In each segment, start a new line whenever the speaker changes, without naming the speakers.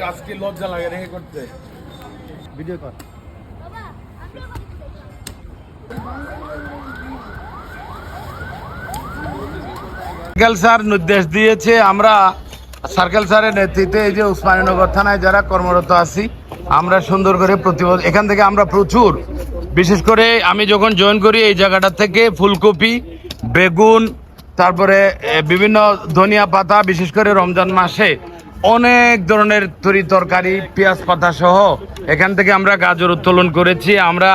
কাজ কি লজ্জা লাগে রেখে করতে।
ভিডিও কর।
সার্কেল স্যার নির্দেশ দিয়েছে আমরা সার্কেল স্যারের নেতৃত্বে এই যে উসমানীনগর থানায় যারা কর্মরত আছি আমরা সুন্দর করে প্রতিবাদ এখান থেকে আমরা প্রচুর বিশেষ করে আমি যখন জয়েন করি এই জায়গাটা থেকে ফুলকপি বেগুন তারপরে বিভিন্ন ধনিয়া পাতা বিশেষ করে রমজান মাসে অনেক ধরনের তরি তরকারি, পেঁয়াজ পাতা সহ এখান থেকে আমরা গাজর উত্তোলন করেছি। আমরা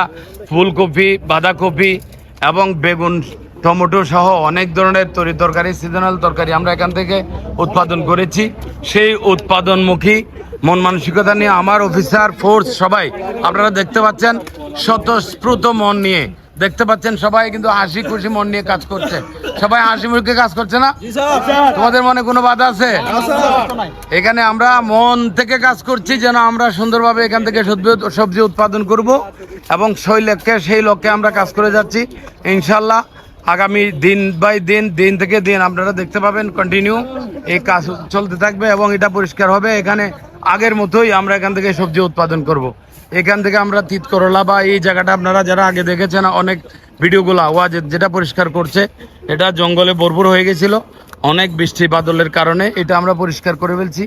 ফুলকপি, বাঁধাকপি এবং বেগুন, টমেটো সহ অনেক ধরনের তরি তরকারি সিজনাল তরকারি আমরা এখান থেকে উৎপাদন করেছি। সেই উৎপাদনমুখী, মন মানসিকতা নিয়ে আমার অফিসার ফোর্স সবাই, আপনারা দেখতে পাচ্ছেন, স্বতঃস্ফূর্ত মন নিয়ে দেখতে পাচ্ছেন সবাই কিন্তু হাসি খুশি মন নিয়ে কাজ করছে। সবাই হাসি মুখে কাজ করছে না? তোমাদের মনে কোনো বাধা আছে? এখানে আমরা মন থেকে কাজ করছি যেন আমরা সুন্দরভাবে এখান থেকে সবজি সবজি উৎপাদন করব এবং সেই লক্ষ্যে সেই লক্ষ্যে আমরা কাজ করে যাচ্ছি। ইনশাল্লাহ আগামী দিন বাই দিন দিন থেকে দিন আপনারা দেখতে পাবেন কন্টিনিউ এই কাজ চলতে থাকবে এবং এটা পরিষ্কার হবে। এখানে আগের মতোই আমরা এখান থেকে সবজি উৎপাদন করব। এখান থেকে আমরা তিত করলা বা এই জায়গাটা আপনারা যারা আগে দেখেছেন, অনেক ভিডিওগুলো, ওয়াজ যেটা পরিষ্কার করছে, এটা জঙ্গলে ভরপুর হয়ে গেছিল। অনেক বৃষ্টি বাদলের কারণে এটা আমরা পরিষ্কার করে ফেলছি।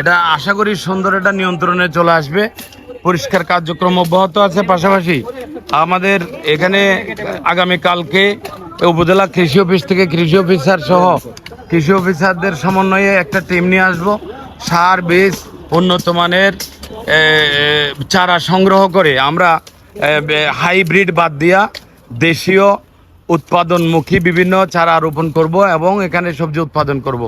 এটা আশা করি সুন্দর এটা নিয়ন্ত্রণে চলে আসবে। পরিষ্কার কার্যক্রম অব্যাহত আছে। পাশাপাশি আমাদের এখানে আগামী কালকে উপজেলা কৃষি অফিস থেকে কৃষি অফিসার সহ কৃষি অফিসারদের সমন্বয়ে একটা টিম নিয়ে আসব। সার, বীজ, উন্নত মানের চারা সংগ্রহ করে আমরা হাইব্রিড বাদ দিয়া দেশীয় উৎপাদনমুখী বিভিন্ন চারা রোপণ করব এবং এখানে সবজি উৎপাদন করব।